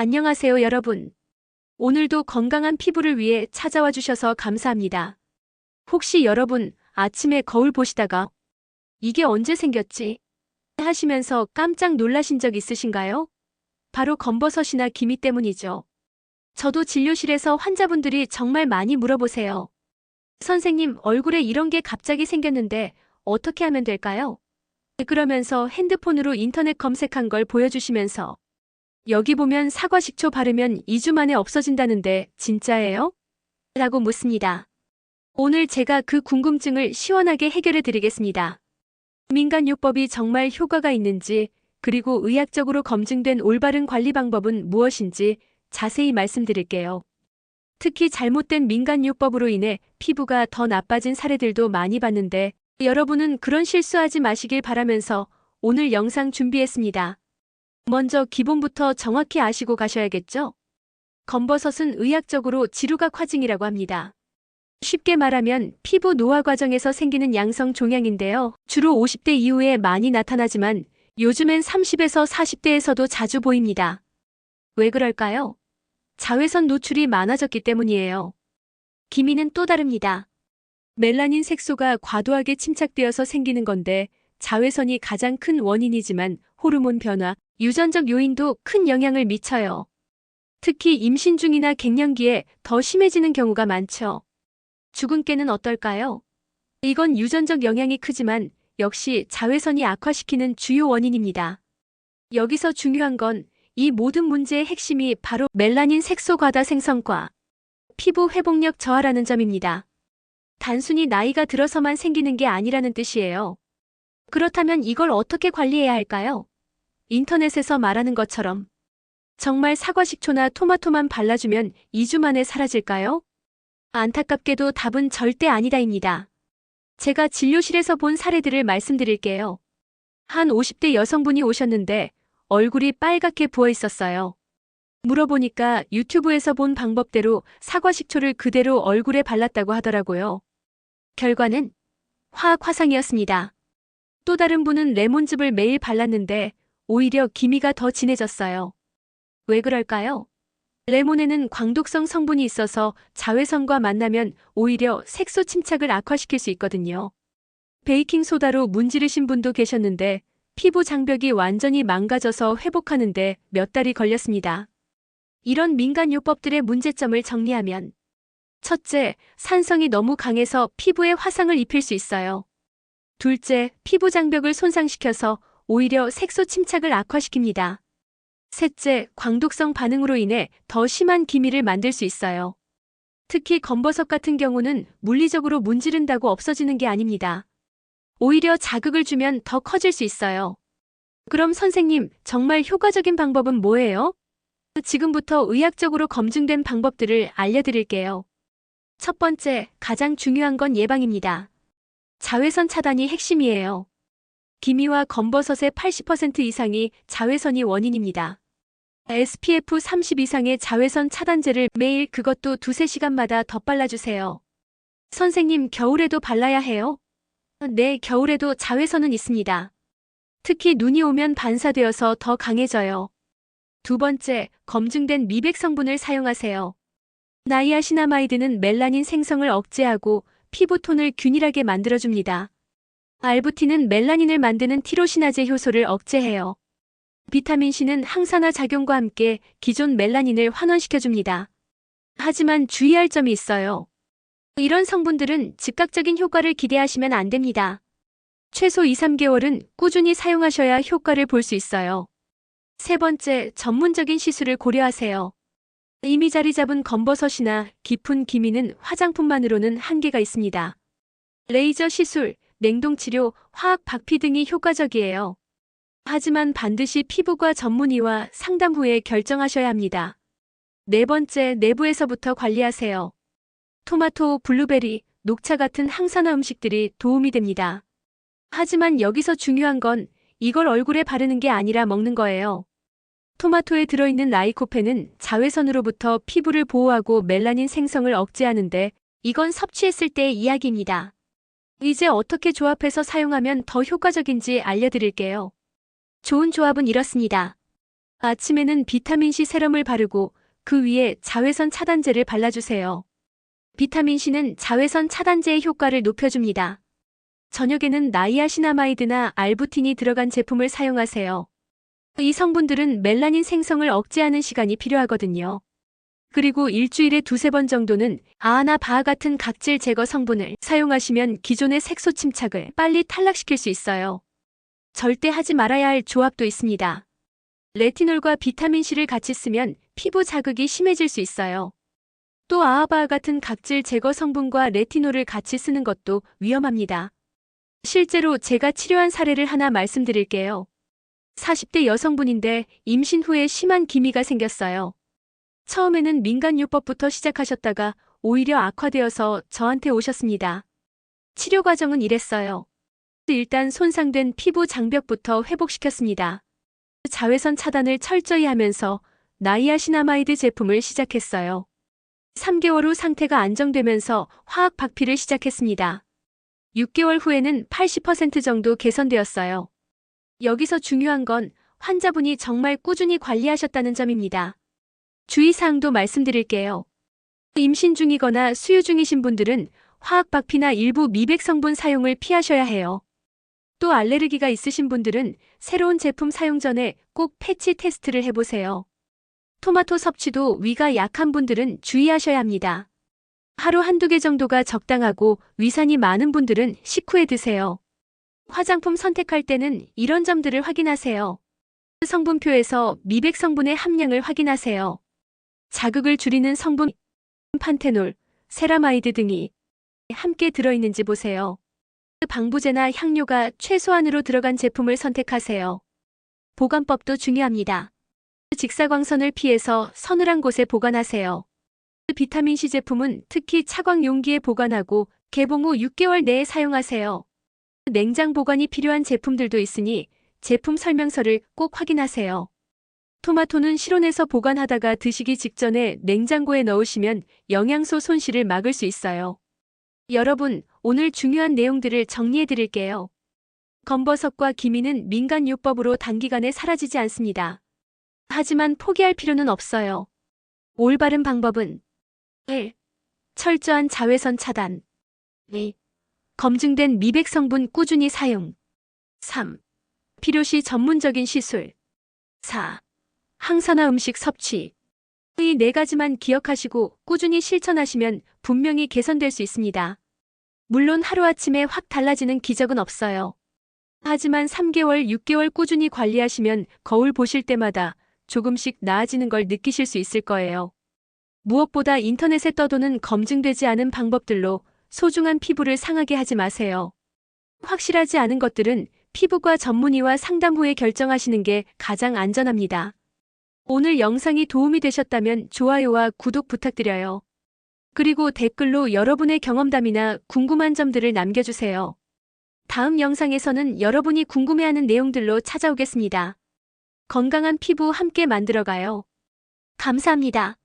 안녕하세요, 여러분. 오늘도 건강한 피부를 위해 찾아와 주셔서 감사합니다. 혹시 여러분 아침에 거울 보시다가 이게 언제 생겼지? 하시면서 깜짝 놀라신 적 있으신가요? 바로 검버섯이나 기미 때문이죠. 저도 진료실에서 환자분들이 정말 많이 물어보세요. 선생님, 얼굴에 이런 게 갑자기 생겼는데 어떻게 하면 될까요? 그러면서 핸드폰으로 인터넷 검색한 걸 보여주시면서 여기 보면 사과 식초 바르면 2주 만에 없어진다는데 진짜예요? 라고 묻습니다. 오늘 제가 그 궁금증을 시원하게 해결해 드리겠습니다. 민간요법이 정말 효과가 있는지, 그리고 의학적으로 검증된 올바른 관리 방법은 무엇인지 자세히 말씀드릴게요. 특히 잘못된 민간요법으로 인해 피부가 더 나빠진 사례들도 많이 봤는데, 여러분은 그런 실수하지 마시길 바라면서 오늘 영상 준비했습니다. 먼저 기본부터 정확히 아시고 가셔야겠죠? 검버섯은 의학적으로 지루각 화증이라고 합니다. 쉽게 말하면 피부 노화 과정에서 생기는 양성 종양인데요. 주로 50대 이후에 많이 나타나지만 요즘엔 30에서 40대에서도 자주 보입니다. 왜 그럴까요? 자외선 노출이 많아졌기 때문이에요. 기미는 또 다릅니다. 멜라닌 색소가 과도하게 침착되어서 생기는 건데 자외선이 가장 큰 원인이지만 호르몬 변화, 유전적 요인도 큰 영향을 미쳐요. 특히 임신 중이나 갱년기에 더 심해지는 경우가 많죠. 주근깨는 어떨까요? 이건 유전적 영향이 크지만 역시 자외선이 악화시키는 주요 원인입니다. 여기서 중요한 건 이 모든 문제의 핵심이 바로 멜라닌 색소 과다 생성과 피부 회복력 저하라는 점입니다. 단순히 나이가 들어서만 생기는 게 아니라는 뜻이에요. 그렇다면 이걸 어떻게 관리해야 할까요? 인터넷에서 말하는 것처럼 정말 사과 식초나 토마토만 발라주면 2주 만에 사라질까요? 안타깝게도 답은 절대 아니다입니다. 제가 진료실에서 본 사례들을 말씀드릴게요. 한 50대 여성분이 오셨는데 얼굴이 빨갛게 부어 있었어요. 물어보니까 유튜브에서 본 방법대로 사과 식초를 그대로 얼굴에 발랐다고 하더라고요. 결과는 화학 화상이었습니다. 또 다른 분은 레몬즙을 매일 발랐는데 오히려 기미가 더 진해졌어요. 왜 그럴까요? 레몬에는 광독성 성분이 있어서 자외선과 만나면 오히려 색소 침착을 악화시킬 수 있거든요. 베이킹소다로 문지르신 분도 계셨는데 피부 장벽이 완전히 망가져서 회복하는데 몇 달이 걸렸습니다. 이런 민간요법들의 문제점을 정리하면 첫째, 산성이 너무 강해서 피부에 화상을 입힐 수 있어요. 둘째, 피부 장벽을 손상시켜서 오히려 색소 침착을 악화시킵니다. 셋째, 광독성 반응으로 인해 더 심한 기미를 만들 수 있어요. 특히 검버섯 같은 경우는 물리적으로 문지른다고 없어지는 게 아닙니다. 오히려 자극을 주면 더 커질 수 있어요. 그럼 선생님, 정말 효과적인 방법은 뭐예요? 지금부터 의학적으로 검증된 방법들을 알려드릴게요. 첫 번째, 가장 중요한 건 예방입니다. 자외선 차단이 핵심이에요. 기미와 검버섯의 80% 이상이 자외선이 원인입니다. SPF 30 이상의 자외선 차단제를 매일 그것도 두세 시간마다 더 발라주세요. 선생님, 겨울에도 발라야 해요? 네, 겨울에도 자외선은 있습니다. 특히 눈이 오면 반사되어서 더 강해져요. 두 번째, 검증된 미백 성분을 사용하세요. 나이아시나마이드는 멜라닌 생성을 억제하고 피부톤을 균일하게 만들어줍니다. 알부틴은 멜라닌을 만드는 티로시나제 효소를 억제해요. 비타민C는 항산화 작용과 함께 기존 멜라닌을 환원시켜줍니다. 하지만 주의할 점이 있어요. 이런 성분들은 즉각적인 효과를 기대하시면 안 됩니다. 최소 2, 3개월은 꾸준히 사용하셔야 효과를 볼 수 있어요. 세 번째, 전문적인 시술을 고려하세요. 이미 자리 잡은 검버섯이나 깊은 기미는 화장품만으로는 한계가 있습니다. 레이저 시술, 냉동치료, 화학 박피 등이 효과적이에요. 하지만 반드시 피부과 전문의와 상담 후에 결정하셔야 합니다. 네 번째, 내부에서부터 관리하세요. 토마토, 블루베리, 녹차 같은 항산화 음식들이 도움이 됩니다. 하지만 여기서 중요한 건 이걸 얼굴에 바르는 게 아니라 먹는 거예요. 토마토에 들어있는 라이코펜은 자외선으로부터 피부를 보호하고 멜라닌 생성을 억제하는데 이건 섭취했을 때의 이야기입니다. 이제 어떻게 조합해서 사용하면 더 효과적인지 알려드릴게요. 좋은 조합은 이렇습니다. 아침에는 비타민C 세럼을 바르고 그 위에 자외선 차단제를 발라주세요. 비타민C는 자외선 차단제의 효과를 높여줍니다. 저녁에는 나이아시나마이드나 알부틴이 들어간 제품을 사용하세요. 이 성분들은 멜라닌 생성을 억제하는 시간이 필요하거든요. 그리고 일주일에 두세 번 정도는 아나 바아 같은 각질 제거 성분을 사용하시면 기존의 색소 침착을 빨리 탈락시킬 수 있어요. 절대 하지 말아야 할 조합도 있습니다. 레티놀과 비타민C를 같이 쓰면 피부 자극이 심해질 수 있어요. 또 아아바아 같은 각질 제거 성분과 레티놀을 같이 쓰는 것도 위험합니다. 실제로 제가 치료한 사례를 하나 말씀드릴게요. 40대 여성분인데 임신 후에 심한 기미가 생겼어요. 처음에는 민간요법부터 시작하셨다가 오히려 악화되어서 저한테 오셨습니다. 치료 과정은 이랬어요. 일단 손상된 피부 장벽부터 회복시켰습니다. 자외선 차단을 철저히 하면서 나이아시나마이드 제품을 시작했어요. 3개월 후 상태가 안정되면서 화학 박피를 시작했습니다. 6개월 후에는 80% 정도 개선되었어요. 여기서 중요한 건 환자분이 정말 꾸준히 관리하셨다는 점입니다. 주의사항도 말씀드릴게요. 임신 중이거나 수유 중이신 분들은 화학 박피나 일부 미백 성분 사용을 피하셔야 해요. 또 알레르기가 있으신 분들은 새로운 제품 사용 전에 꼭 패치 테스트를 해보세요. 토마토 섭취도 위가 약한 분들은 주의하셔야 합니다. 하루 한두 개 정도가 적당하고 위산이 많은 분들은 식후에 드세요. 화장품 선택할 때는 이런 점들을 확인하세요. 성분표에서 미백 성분의 함량을 확인하세요. 자극을 줄이는 성분, 판테놀, 세라마이드 등이 함께 들어있는지 보세요. 방부제나 향료가 최소한으로 들어간 제품을 선택하세요. 보관법도 중요합니다. 직사광선을 피해서 서늘한 곳에 보관하세요. 비타민C 제품은 특히 차광 용기에 보관하고 개봉 후 6개월 내에 사용하세요. 냉장 보관이 필요한 제품들도 있으니 제품 설명서를 꼭 확인하세요. 토마토는 실온에서 보관하다가 드시기 직전에 냉장고에 넣으시면 영양소 손실을 막을 수 있어요. 여러분, 오늘 중요한 내용들을 정리해 드릴게요. 검버섯과 기미는 민간요법으로 단기간에 사라지지 않습니다. 하지만 포기할 필요는 없어요. 올바른 방법은 1. 철저한 자외선 차단 2. 검증된 미백 성분 꾸준히 사용 3. 필요시 전문적인 시술 4. 항산화 음식 섭취 이 네 가지만 기억하시고 꾸준히 실천하시면 분명히 개선될 수 있습니다. 물론 하루아침에 확 달라지는 기적은 없어요. 하지만 3개월, 6개월 꾸준히 관리하시면 거울 보실 때마다 조금씩 나아지는 걸 느끼실 수 있을 거예요. 무엇보다 인터넷에 떠도는 검증되지 않은 방법들로 소중한 피부를 상하게 하지 마세요. 확실하지 않은 것들은 피부과 전문의와 상담 후에 결정하시는 게 가장 안전합니다. 오늘 영상이 도움이 되셨다면 좋아요와 구독 부탁드려요. 그리고 댓글로 여러분의 경험담이나 궁금한 점들을 남겨주세요. 다음 영상에서는 여러분이 궁금해하는 내용들로 찾아오겠습니다. 건강한 피부 함께 만들어가요. 감사합니다.